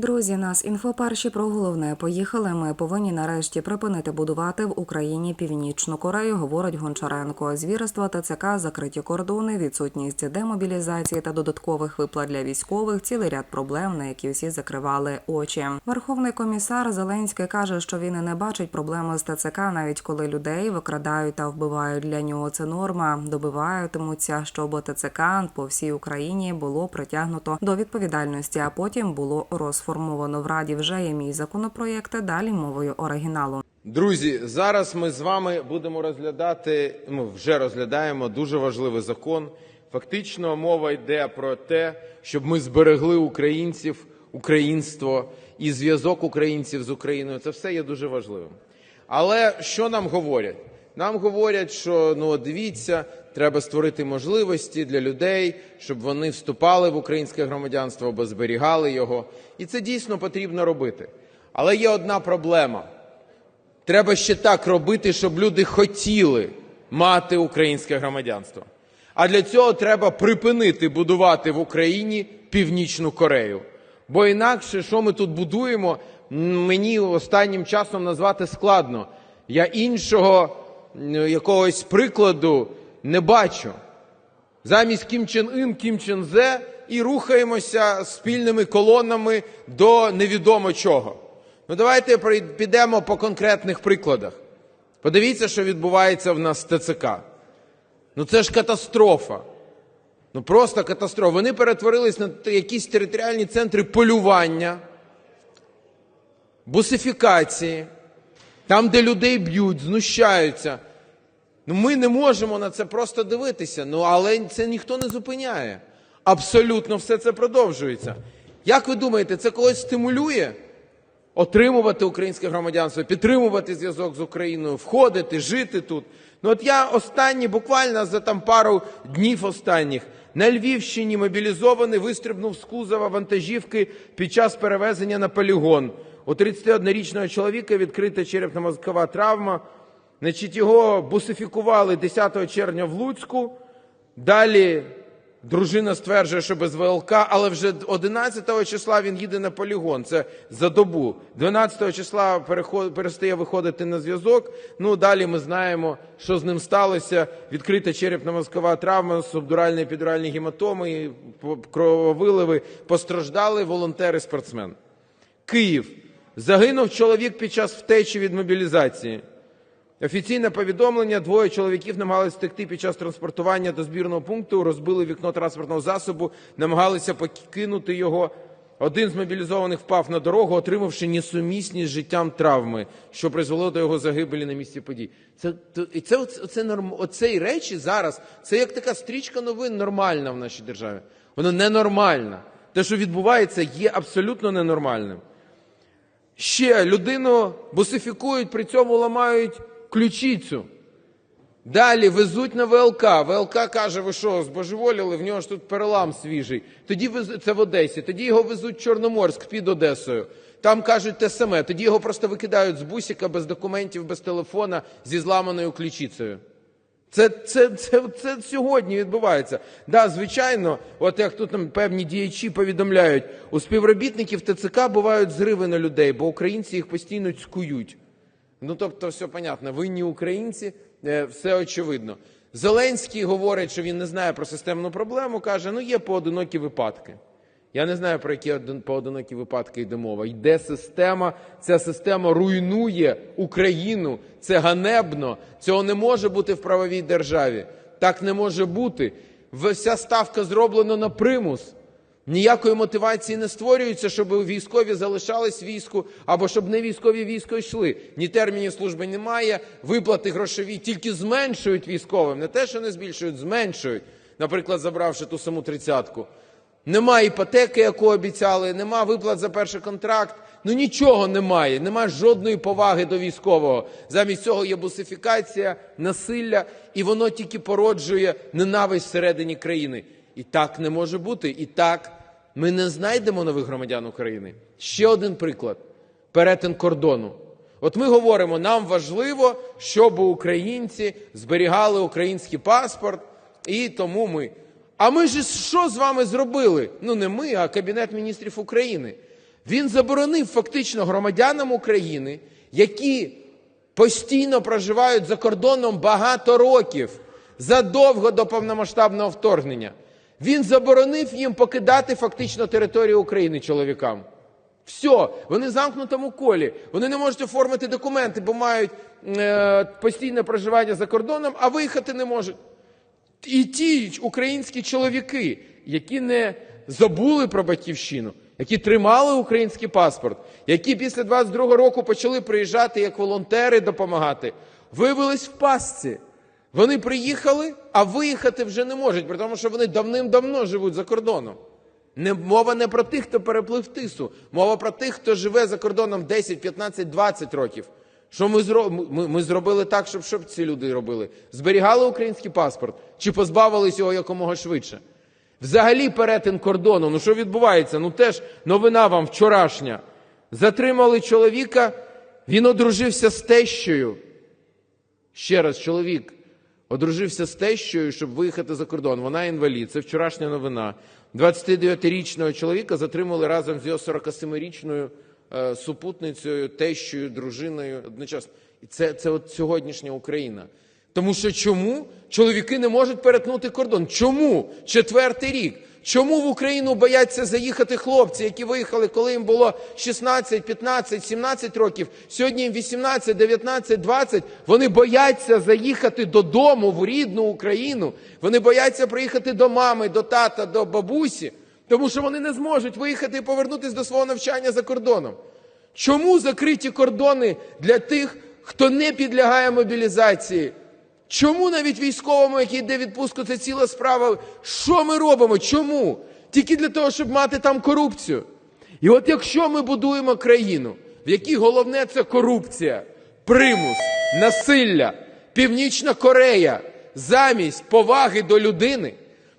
Друзі, нас інфоперші про головне поїхали. Ми повинні нарешті припинити будувати в Україні північну Корею, говорить Гончаренко. Звірства ТЦК, закриті кордони, відсутність демобілізації та додаткових виплат для військових, цілий ряд проблем, на які всі закривали очі. Верховний комісар Зеленський каже, що він і не бачить проблеми з ТЦК, навіть коли людей викрадають та вбивають. Для нього це норма. Добиватимуться, щоб ТЦК по всій Україні було притягнуто до відповідальності, а потім було розформовано в раді. Вже є мій законопроєкт. Далі мовою оригіналу. Друзі, зараз ми з вами будемо розглядати. Ми вже розглядаємо дуже важливий закон. Фактично, мова йде про те, щоб ми зберегли українців, українство і зв'язок українців з Україною. Це все є дуже важливим. Але що нам говорять? Нам говорять, що ну дивіться, треба створити можливості для людей, щоб вони вступали в українське громадянство або зберігали його. І це дійсно потрібно робити. Але є одна проблема. Треба ще так робити, щоб люди хотіли мати українське громадянство. А для цього треба припинити будувати в Україні Північну Корею. Бо інакше, що ми тут будуємо, мені останнім часом назвати складно. Я іншого якогось прикладу не бачу. Замість Кім Чен Ін, Кім Чен Зе і рухаємося спільними колонами до невідомо чого. Ну давайте підемо по конкретних прикладах. Подивіться, що відбувається в нас з ТЦК. Ну це ж катастрофа. Ну просто катастрофа. Вони перетворились на якісь територіальні центри полювання, бусифікації, там, де людей б'ють, знущаються. Ну, ми не можемо на це просто дивитися. Ну, але це ніхто не зупиняє. Абсолютно все це продовжується. Як ви думаєте, це когось стимулює? Отримувати українське громадянство, підтримувати зв'язок з Україною, входити, жити тут. Ну от я останні, буквально за там пару днів останніх, на Львівщині мобілізований вистрибнув з кузова вантажівки під час перевезення на полігон. У 31-річного чоловіка відкрита черепно-мозкова травма. Значить, його бусифікували 10 червня в Луцьку. Далі дружина стверджує, що без ВЛК, але вже 11 числа він їде на полігон. Це за добу. 12 числа перестає виходити на зв'язок. Ну далі ми знаємо, що з ним сталося. Відкрита черепно-мозкова травма, субдуральні підуральні гематоми, крововиливи. Постраждали волонтери-спортсмен. Київ. Загинув чоловік під час втечі від мобілізації. Офіційне повідомлення: двоє чоловіків намагалися втекти під час транспортування до збірного пункту, розбили вікно транспортного засобу, намагалися покинути його. Один з мобілізованих впав на дорогу, отримавши несумісні з життям травми, що призвело до його загибелі на місці подій. Це і це оце, оце норм, речі зараз. Це як така стрічка новин нормальна в нашій державі. Воно ненормальна. Те, що відбувається, є абсолютно ненормальним. Ще людину бусифікують, при цьому ламають ключицю. Далі везуть на ВЛК. ВЛК каже, ви що, збожеволіли, в нього ж тут перелам свіжий. Тоді вез- це в Одесі. Тоді його везуть в Чорноморськ під Одесою. Там кажуть те саме. Тоді його просто викидають з бусика без документів, без телефона, зі зламаною ключицею. Це, це, це, це сьогодні відбувається. Да, звичайно, от як тут нам певні діячі повідомляють, у співробітників ТЦК бувають зриви на людей, бо українці їх постійно цькують. Ну тобто, все понятно, винні українці, е, все очевидно. Зеленський говорить, що він не знає про системну проблему, каже, ну є поодинокі випадки. Я не знаю, про які поодинокі випадки йде мова. Йде система, ця система руйнує Україну. Це ганебно. Цього не може бути в правовій державі. Так не може бути. Вся ставка зроблена на примус. Ніякої мотивації не створюється, щоб військові залишались війську, або щоб не військові військо йшли. Ні термінів служби немає, виплати грошові тільки зменшують військовим. Не те, що не збільшують, зменшують. Наприклад, забравши ту саму тридцятку. Нема іпотеки, яку обіцяли, нема виплат за перший контракт. Ну нічого немає, немає жодної поваги до військового. Замість цього є бусифікація, насилля, і воно тільки породжує ненависть всередині країни. І так не може бути. І так ми не знайдемо нових громадян України. Ще один приклад: перетин кордону. От ми говоримо, нам важливо, щоб українці зберігали український паспорт, і тому ми. А ми ж що з вами зробили? Ну не ми, а Кабінет міністрів України. Він заборонив фактично громадянам України, які постійно проживають за кордоном багато років, задовго до повномасштабного вторгнення. Він заборонив їм покидати фактично територію України чоловікам. Все, вони замкнутому колі. Вони не можуть оформити документи, бо мають е, постійне проживання за кордоном, а виїхати не можуть. І ті українські чоловіки, які не забули про батьківщину, які тримали український паспорт, які після 22-го року почали приїжджати як волонтери допомагати, виявились в пастці. Вони приїхали, а виїхати вже не можуть, при тому, що вони давним-давно живуть за кордоном. Не, мова не про тих, хто переплив тису, мова про тих, хто живе за кордоном 10, 15, 20 років. Що ми, зро... ми, ми зробили так, щоб, щоб ці люди робили? Зберігали український паспорт чи позбавились його якомога швидше? Взагалі перетин кордону. Ну що відбувається? Ну теж новина вам вчорашня. Затримали чоловіка, він одружився з тещою. Ще раз, чоловік одружився з тещою, щоб виїхати за кордон. Вона інвалід. Це вчорашня новина. 29-річного чоловіка затримали разом з його 47-річною е, супутницею, тещою, дружиною одночасно. І це, це от сьогоднішня Україна. Тому що чому чоловіки не можуть перетнути кордон? Чому? Четвертий рік. Чому в Україну бояться заїхати хлопці, які виїхали, коли їм було 16, 15, 17 років, сьогодні їм 18, 19, 20. Вони бояться заїхати додому в рідну Україну. Вони бояться приїхати до мами, до тата, до бабусі, тому що вони не зможуть виїхати і повернутися до свого навчання за кордоном. Чому закриті кордони для тих, хто не підлягає мобілізації? Чому навіть військовому, який йде відпустку, це ціла справа? Що ми робимо? Чому? Тільки для того, щоб мати там корупцію. І от якщо ми будуємо країну, в якій головне це корупція, примус, насилля, Північна Корея, замість поваги до людини,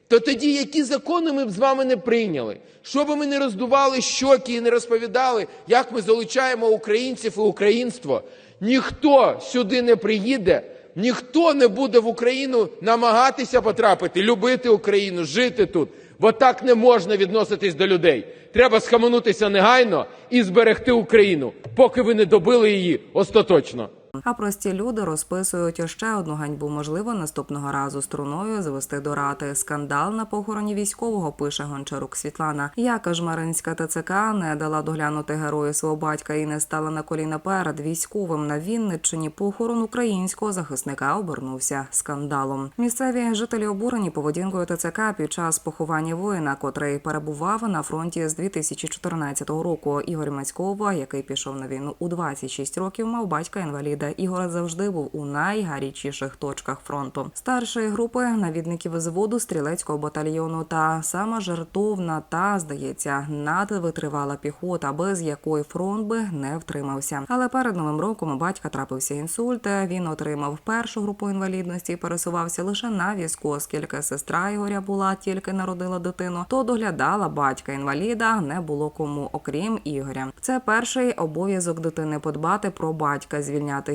то тоді які закони ми б з вами не прийняли? Що би ми не роздували щоки і не розповідали, як ми залучаємо українців і українство? Ніхто сюди не приїде, ніхто не буде в Україну намагатися потрапити, любити Україну, жити тут. Бо так не можна відноситись до людей. Треба схаменутися негайно і зберегти Україну, поки ви не добили її остаточно. А прості люди розписують ще одну ганьбу. Можливо, наступного разу струною звести до рати. Скандал на похороні військового пише Гончарук Світлана. Яка ж Маринська ТЦК не дала доглянути герою свого батька і не стала на коліна перед військовим на Вінниччині. Похорон українського захисника обернувся скандалом. Місцеві жителі обурені поведінкою ТЦК під час поховання воїна, котрий перебував на фронті з 2014 року. Ігор Мацькова, який пішов на війну у 26 років, мав батька інваліда. Ігор завжди був у найгарячіших точках фронту. Старшої групи навідників зводу стрілецького батальйону та сама жертовна та здається надвитривала піхота, без якої фронт би не втримався. Але перед новим роком у батька трапився інсульт. Він отримав першу групу інвалідності і пересувався лише на візку, оскільки сестра Ігоря була тільки народила дитину, то доглядала батька інваліда не було кому, окрім Ігоря. Це перший обов'язок дитини подбати про батька,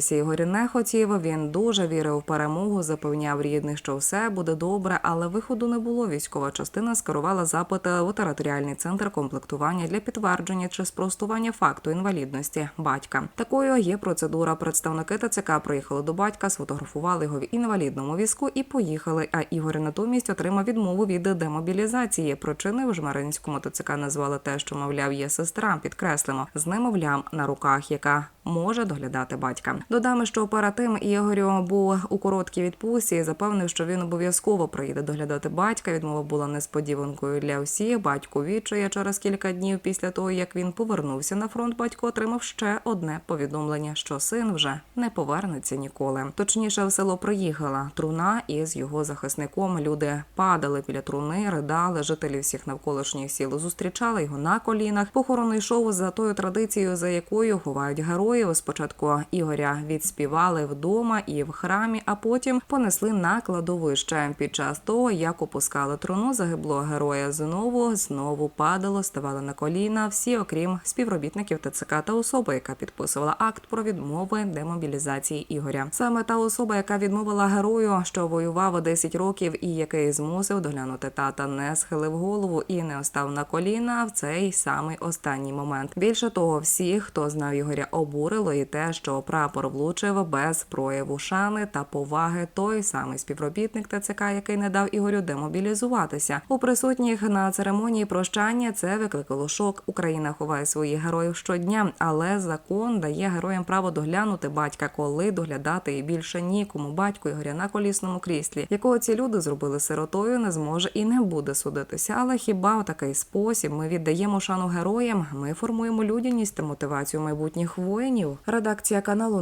звільнятися Ігор не хотів. Він дуже вірив в перемогу, запевняв рідних, що все буде добре, але виходу не було. Військова частина скерувала запит у територіальний центр комплектування для підтвердження чи спростування факту інвалідності батька. Такою є процедура. Представники ТЦК приїхали до батька, сфотографували його в інвалідному візку і поїхали. А Ігор натомість отримав відмову від демобілізації. Причини в Жмеринському ТЦК назвали те, що мовляв є сестра. Підкреслимо з немовлям на руках, яка може доглядати батька. Додамо, що перед тим Ігорю був у короткій відпустці і запевнив, що він обов'язково приїде доглядати батька. Відмова була несподіванкою для всіх. Батько відчує через кілька днів після того, як він повернувся на фронт. Батько отримав ще одне повідомлення, що син вже не повернеться ніколи. Точніше, в село приїхала труна із його захисником. Люди падали біля труни, ридали. Жителі всіх навколишніх сіл зустрічали його на колінах. Похорон йшов за тою традицією, за якою ховають героїв. Спочатку Ігоря Відспівали вдома і в храмі, а потім понесли на кладовище. Під час того, як опускали труну загиблого героя, знову знову падало, ставали на коліна. Всі, окрім співробітників ТЦК та особи, яка підписувала акт про відмови демобілізації Ігоря. Саме та особа, яка відмовила герою, що воював 10 років, і який змусив доглянути тата, не схилив голову і не остав на коліна в цей самий останній момент. Більше того, всі, хто знав Ігоря, обурило і те, що прапор влучив без прояву шани та поваги. Той самий співробітник ТЦК, який не дав Ігорю демобілізуватися. У присутніх на церемонії прощання це викликало шок. Україна ховає своїх героїв щодня, але закон дає героям право доглянути батька, коли доглядати і більше нікому. Батько Ігоря на колісному кріслі, якого ці люди зробили сиротою, не зможе і не буде судитися. Але хіба у такий спосіб ми віддаємо шану героям? Ми формуємо людяність та мотивацію майбутніх воїнів. Редакція каналу